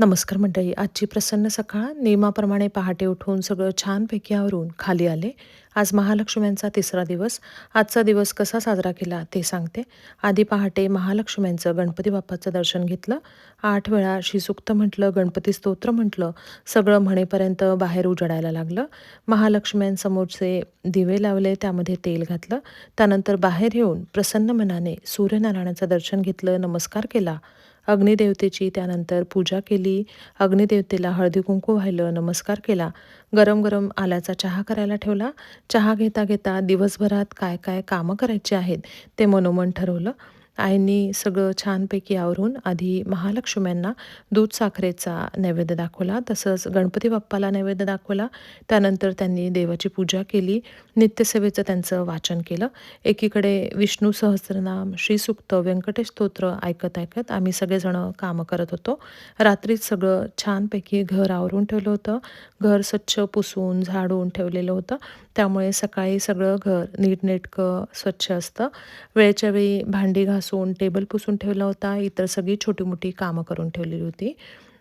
नमस्कार मंडळी आजची प्रसन्न सकाळ. नियमाप्रमाणे पहाटे उठून सगळं छानपैकी आवरून खाली आले. आज महालक्ष्म्यांचा तिसरा दिवस. आजचा दिवस कसा साजरा केला ते सांगते. आधी पहाटे महालक्ष्म्यांचं गणपती बाप्पाचं दर्शन घेतलं. आठ वेळा शिसुक्त म्हटलं गणपती स्तोत्र म्हटलं सगळं म्हणेपर्यंत बाहेर उजडायला लागलं. महालक्ष्म्यांसमोरचे दिवे लावले त्यामध्ये तेल घातलं. त्यानंतर बाहेर येऊन प्रसन्न मनाने सूर्यनारायणाचं दर्शन घेतलं नमस्कार केला. अग्निदेवतेची त्यानंतर पूजा केली. अग्निदेवतेला हळदी कुंकू व्हायलं नमस्कार केला. गरम गरम आल्याचा चहा करायला ठेवला. चहा घेता घेता दिवसभरात काय काय कामं करायची आहेत ते मनोमन ठरवलं. आईंनी सगळं छानपैकी आवरून आधी महालक्ष्म्यांना दूध साखरेचा नैवेद्य दाखवला तसंच गणपती बाप्पाला नैवेद्य दाखवला. त्यानंतर त्यांनी देवाची पूजा केली नित्यसेवेचं त्यांचं वाचन केलं. एकीकडे विष्णू सहस्रनाम श्रीसुक्त व्यंकटेश स्तोत्र ऐकत ऐकत आम्ही सगळेजणं कामं करत होतो. रात्रीच सगळं छानपैकी घर आवरून ठेवलं होतं. घर स्वच्छ पुसून झाडून ठेवलेलं होतं. त्यामुळे सकाळी सगळं घर नीटनेटकं स्वच्छ असतं. वेळच्या वेळी भांडी घासून टेबल पुसून ठेवला होता. इतर सगळी छोटी मोठी कामं करून ठेवलेली होती.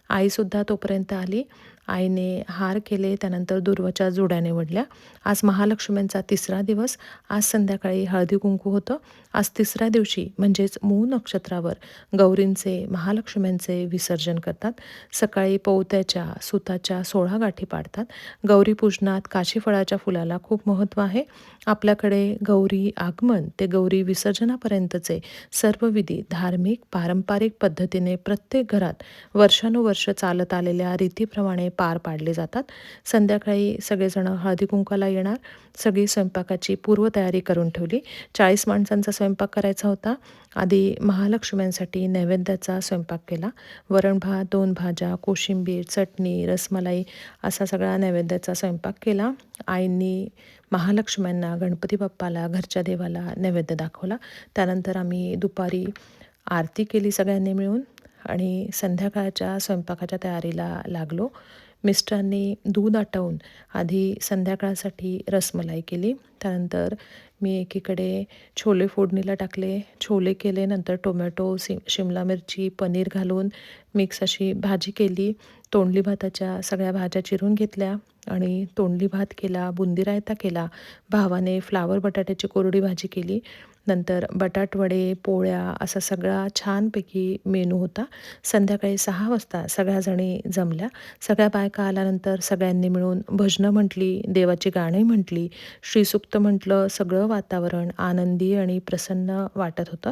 आईसुद्धा तोपर्यंत आली. आईने हार केले त्यानंतर दुर्वाच्या जोड्या निवडल्या आज महालक्ष्म्यांचा तिसरा दिवस. आज संध्याकाळी हळदी कुंकू होतं. आज तिसऱ्या दिवशी म्हणजेच मूळ नक्षत्रावर गौरींचे महालक्ष्म्यांचे विसर्जन करतात. सकाळी पोवत्याच्या सुताच्या सोळा गाठी पाडतात. गौरी पूजनात काशीफळाच्या फुलाला खूप महत्त्व आहे. आपल्याकडे गौरी आगमन ते गौरी विसर्जनापर्यंतचे सर्व विधी धार्मिक पारंपरिक पद्धतीने प्रत्येक घरात वर्षानुवर्ष चालत आलेल्या रीतीप्रमाणे पार पाडले जातात. संध्याकाळी सगळेजण हळदी कुंकाला येणार. सगळी स्वयंपाकाची पूर्वतयारी करून ठेवली. चाळीस माणसांचा स्वयंपाक करायचा होता. आधी महालक्ष्म्यांसाठी नैवेद्याचा स्वयंपाक केला. वरण भात दोन भाज्या कोशिंबीर चटणी रसमलाई असा सगळा नैवेद्याचा स्वयंपाक केला. आईंनी महालक्ष्म्यांना गणपती बाप्पाला घरच्या देवाला नैवेद्य दाखवला. त्यानंतर आम्ही दुपारी आरती केली सगळ्यांनी मिळून आणि संध्याकाळच्या स्वयंपाकाच्या तयारीला लागलो. मिस्टरांनी दूध आटवून आधी संध्याकाळसाठी रसमलाई केली. त्यानंतर मी एकीकडे छोले फोडणीला टाकले छोले केले नंतर टोमॅटो सि शिमला मिरची पनीर घालून मिक्स अशी भाजी केली. तोंडली भाताच्या सगळ्या भाज्या चिरून घेतल्या आणि तोंडली भात केला बुंदी रायता केला. भावाने फ्लावर बटाट्याची कोरडी भाजी केली. नंतर बटाटवडे पोळ्या असा सगळा छानपैकी मेनू होता. संध्याकाळी सहा वाजता सगळ्याजणी जमल्या. सगळ्या बायका आल्यानंतर सगळ्यांनी मिळून भजनं म्हटली देवाची गाणी म्हटली. श्रीसुक्त म्हटलं सगळं वातावरण आनंदी आणि प्रसन्न वाटत होतं.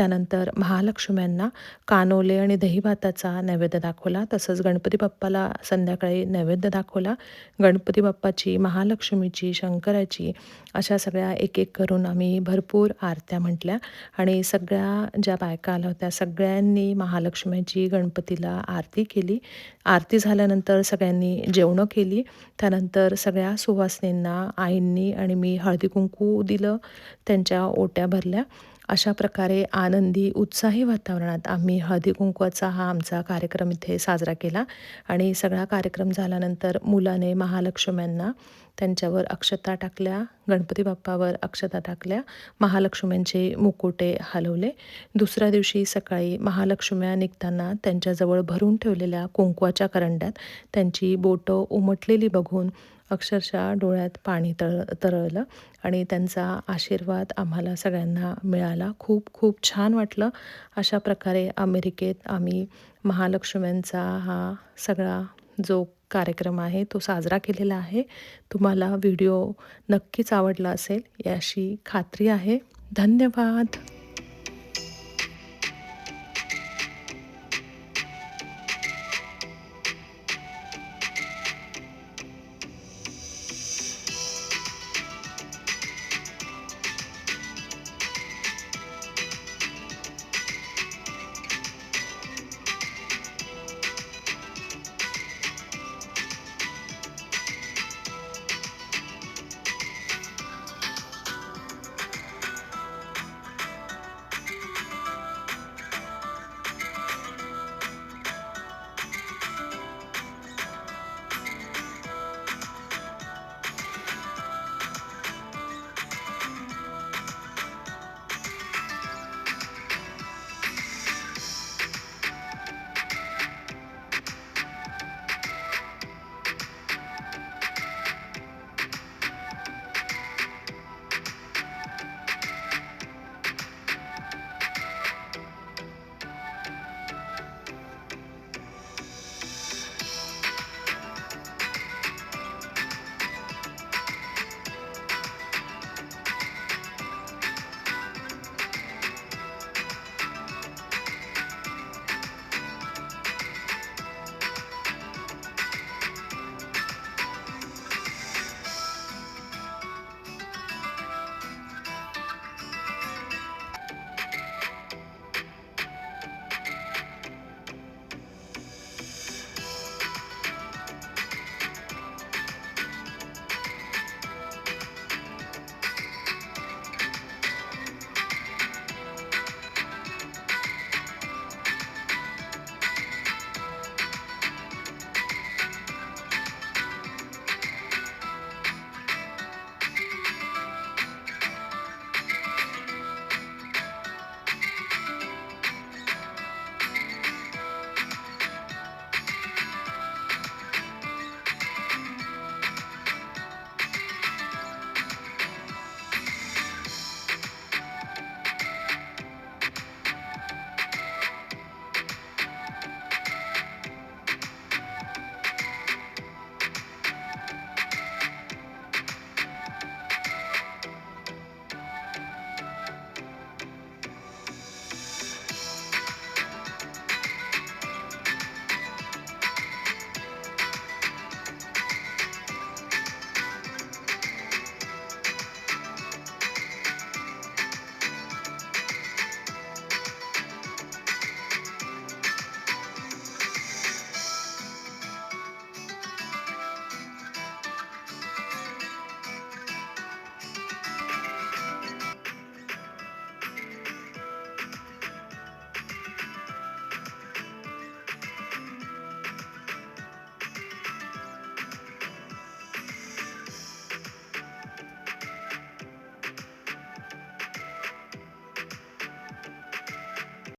त्यानंतर महालक्ष्म्यांना कानोले आणि दहीभाताचा नैवेद्य दाखवला. तसंच गणपती बाप्पाला संध्याकाळी नैवेद्य दाखवला. गणपती बाप्पाची महालक्ष्मीची शंकराची अशा सगळ्या एक एक करून आम्ही भरपूर आरत्या म्हटल्या. आणि सगळ्या ज्या बायका आल्या होत्या सगळ्यांनी महालक्ष्मीची गणपतीला आरती केली. आरती झाल्यानंतर सगळ्यांनी जेवणं केली. त्यानंतर सगळ्या सुवासिनींना आईंनी आणि मी हळदी कुंकू दिलं. त्यांच्या ओट्या भरल्या. अशा प्रकारे आनंदी उत्साही वातावरणात आम्ही हळदी कुंकवाचा हा आमचा कार्यक्रम इथे साजरा केला. आणि सगळा कार्यक्रम झाल्यानंतर मुलाने महालक्ष्म्यांना त्यांच्यावर अक्षता टाकल्या गणपती बाप्पावर अक्षता टाकल्या महालक्ष्म्यांचे मुकुटे हलवले. दुसऱ्या दिवशी सकाळी महालक्ष्म्या निघताना त्यांच्याजवळ भरून ठेवलेल्या कुंकवाच्या करंड्यात त्यांची बोटं उमटलेली बघून अक्षरशः डोळ्यात पाणी तळ तरळलं आणि त्यांचा आशीर्वाद आम्हाला सगळ्यांना मिळाला. खूप खूप छान वाटलं. अशा प्रकारे अमेरिकेत आम्ही महालक्ष्म्यांचा हा सगळा जो कार्यक्रम आहे तो साजरा केलेला आहे. तुम्हाला व्हिडिओ नक्कीच आवडला असेल याशी खात्री आहे. धन्यवाद.